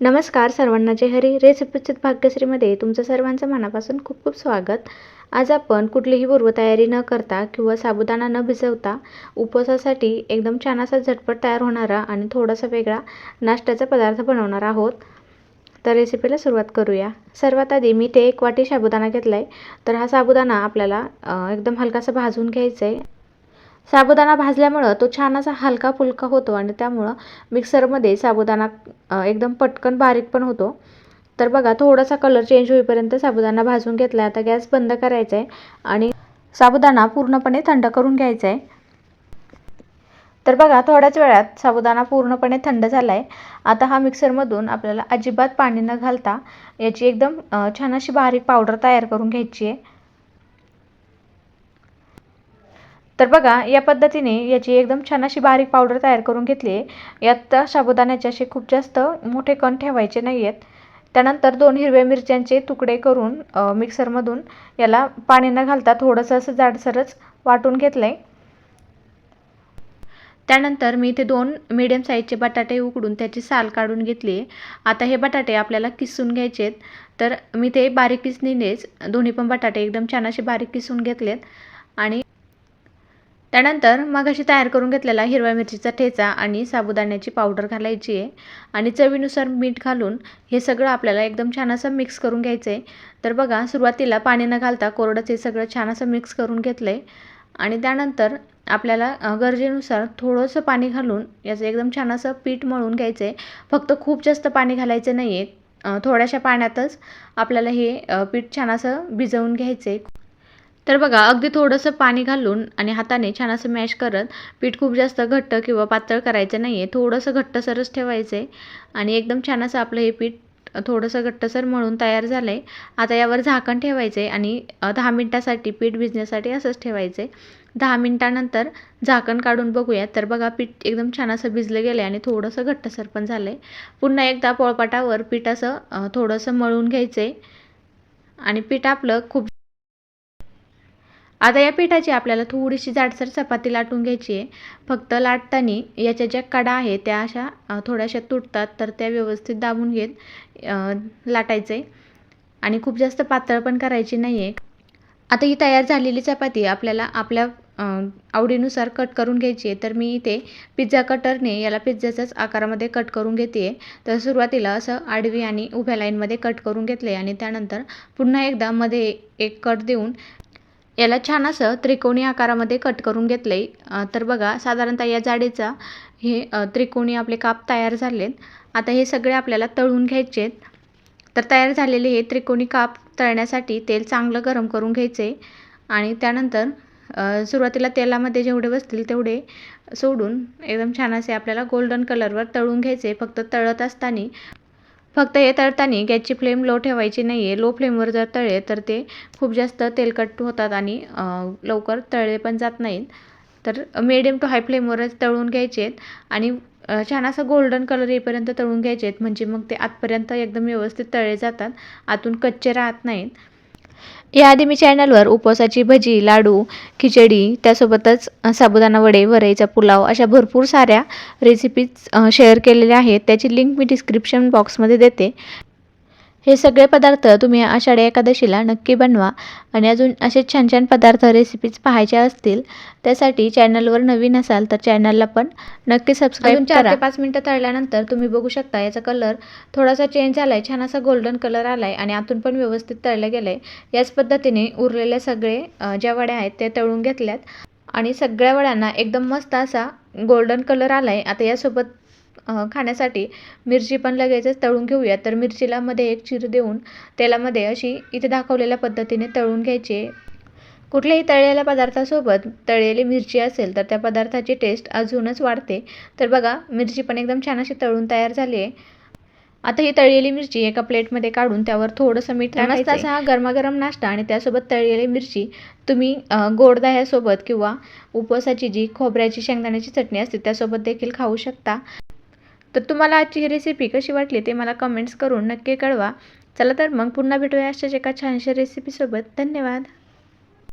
नमस्कार सर्वांना जय हरी. रेसिपीचित भाग्यश्रीमध्ये तुमचं सर्वांचं मनापासून खूप खूप स्वागत. आज आपण कुठलीही पूर्वतयारी न करता किंवा साबुदाणा न भिजवता उपवासासाठी एकदम छान असा झटपट तयार होणारा आणि थोडासा वेगळा नाश्त्याचा पदार्थ बनवणार आहोत. तर रेसिपीला सुरुवात करूया. सर्वात आधी मी ते एक वाटी साबुदाणा घेतला आहे तर हा साबुदाणा आपल्याला एकदम हलकासा भाजून घ्यायचा आहे साबुदाणा भाजल्यामुळं तो छान असा हलका फुलका होतो आणि त्यामुळं मिक्सरमध्ये साबुदाणा एकदम पटकन बारीक पण होतो. तर बघा थोडासा कलर चेंज होईपर्यंत साबुदाणा भाजून घेतला आता गॅस बंद करायचा आहे आणि साबुदाणा पूर्णपणे थंड करून घ्यायचा आहे तर बघा थोड्याच वेळात साबुदाणा पूर्णपणे थंड झाला आहे आता हा मिक्सरमधून आपल्याला अजिबात पाणी न घालता याची एकदम छान अशी बारीक पावडर तयार करून घ्यायची आहे तर बघा या पद्धतीने याची एकदम छान अशी बारीक पावडर तयार करून घेतली आहे. यात साबुदाण्याचे असे खूप जास्त मोठे कण ठेवायचे नाही आहेत त्यानंतर दोन हिरव्या मिरच्यांचे तुकडे करून मिक्सरमधून याला पाणी न घालता थोडंसं असं जाडसरच वाटून घेतलं आहे त्यानंतर मी इथे दोन मिडियम साईजचे बटाटे उकडून त्याची साल काढून घेतली आहे. आता हे बटाटे आपल्याला किसून घ्यायचे आहेत. तर मी ते बारीक किसणीनेच दोन्ही पण बटाटे एकदम छान असे बारीक किसून घेतलेत. आणि त्यानंतर मग अशी तयार करून घेतलेला हिरव्या मिरचीचा ठेचा आणि साबुदाण्याची पावडर घालायची आहे. आणि चवीनुसार मीठ घालून हे सगळं आपल्याला एकदम छान असं मिक्स करून घ्यायचं आहे तर बघा सुरुवातीला पाणी न घालता कोरडंच हे सगळं छान असं मिक्स करून घेतलं आहे आणि त्यानंतर आपल्याला गरजेनुसार थोडंसं पाणी घालून याचं एकदम छान असं पीठ मळून घ्यायचं आहे फक्त खूप जास्त पाणी घालायचं नाही आहे थोड्याशा पाण्यातच आपल्याला हे पीठ छान असं भिजवून घ्यायचं आहे तर बघा अगदी थोडंसं पाणी घालून आणि हाताने छान असं मॅश करत पीठ खूप जास्त घट्ट किंवा पातळ करायचं नाही आहे थोडंसं घट्टसरच ठेवायचं आहे आणि एकदम छान असं आपलं हे पीठ थोडंसं घट्टसर मळून तयार झालं आहे आता यावर झाकण ठेवायचं आहे आणि दहा मिनटासाठी पीठ भिजण्यासाठी असंच ठेवायचं. आहे दहा मिनटानंतर झाकण काढून बघूया. तर बघा पीठ एकदम छान असं भिजलं गेलं आहे आणि थोडंसं घट्टसर पण झालं आहे पुन्हा एकदा पोळपाटावर पीठ असं थोडंसं मळून घ्यायचं आहे आणि पीठ आपलं खूप आता या पिठाची आपल्याला थोडीशी जाडसर चपाती लाटून घ्यायची आहे. फक्त लाटताना याच्या ज्या कडा आहे त्या अशा थोड्याशा तुटतात तर त्या व्यवस्थित दाबून घेत लाटायचं आहे आणि खूप जास्त पातळ पण करायची नाही आहे आता ही तयार झालेली चपाती आपल्याला आपल्या आवडीनुसार कट करून घ्यायची आहे. तर मी इथे पिझ्झा कटरने याला पिझ्झाच्याच आकारामध्ये कट करून घेते आहे. तर सुरुवातीला असं आडवी आणि उभ्या लाईनमध्ये कट करून घेतले आणि त्यानंतर पुन्हा एकदा मध्ये एक कट देऊन याला छान असं त्रिकोणी आकारामध्ये कट करून घेतलं. आहे तर बघा साधारणतः या जाडीचा हे त्रिकोणी आपले काप तयार झालेत. आता हे सगळे आपल्याला तळून घ्यायचे आहेत. तर तयार झालेले हे त्रिकोणी काप तळण्यासाठी तेल चांगलं गरम करून घ्यायचे आणि त्यानंतर सुरुवातीला तेलामध्ये जेवढे बसतील तेवढे सोडून एकदम छान असे आपल्याला गोल्डन कलरवर तळून घ्यायचे. फक्त तळत असताना फक्त हे तळताना गॅसची फ्लेम लो ठेवायची नाही आहे लो फ्लेमवर जर तळले तर ते खूप जास्त तेलकट होतात आणि लवकर तळले पण जात नाहीत. तर मिडियम टू हाय फ्लेमवरच तळून घ्यायचे आहेत आणि छान असं गोल्डन कलर येईपर्यंत तळून घ्यायचे आहेत म्हणजे मग ते आतपर्यंत एकदम व्यवस्थित तळले जातात. आतून कच्चे राहत नाहीत. याआधी मी चॅनलवर उपवासाची भजी लाडू खिचडी त्यासोबतच साबुदाणा वडे वरईचा पुलाव अशा भरपूर साऱ्या रेसिपीज शेअर केलेल्या आहेत. त्याची लिंक मी डिस्क्रिप्शन बॉक्समध्ये देते. हे सगळे पदार्थ तुम्ही आषाढी एकादशीला नक्की बनवा आणि अजून असे छान छान पदार्थ रेसिपीज पाहायच्या असतील त्यासाठी चॅनलवर नवीन असाल तर चॅनलला पण नक्की सबस्क्राईब चार ते पाच मिनटं तळल्यानंतर तुम्ही बघू शकता याचा कलर थोडासा चेंज झाला आहे छान असा गोल्डन कलर आला आहे आणि आतून पण व्यवस्थित तळलं गेलं. आहे याच पद्धतीने उरलेले सगळे ज्या वड्या आहेत ते तळून घेतल्यात. आणि सगळ्या वड्यांना एकदम मस्त असा गोल्डन कलर आला आहे आता यासोबत खाण्यासाठी मिरची पण लगेचच तळून घेऊया. तर मिरचीला मध्ये एक चिर देऊन तेलामध्ये अशी इथे दाखवलेल्या पद्धतीने तळून घ्यायची. कुठल्याही तळलेल्या पदार्थासोबत तळलेली मिरची असेल तर त्या पदार्थाची टेस्ट अजूनच वाढते. तर बघा मिरची पण एकदम छान अशी तळून तयार झाली आहे आता ही तळलेली मिरची एका प्लेटमध्ये काढून त्यावर थोडंसं मीठ टाकायचं असा हा गरमागरम नाश्ता आणि त्यासोबत तळलेली मिरची तुम्ही अ, गोड दह्यासोबत किंवा उपवासाची जी खोबऱ्याची शेंगदाण्याची चटणी असते त्यासोबत देखील खाऊ शकता. तर तुम्हाला आजची ही रेसिपी कशी वाटली ते मला कमेंट्स करून नक्की कळवा. चला तर मग पुन्हा भेटूया अशाच एका छानशा रेसिपीसोबत धन्यवाद.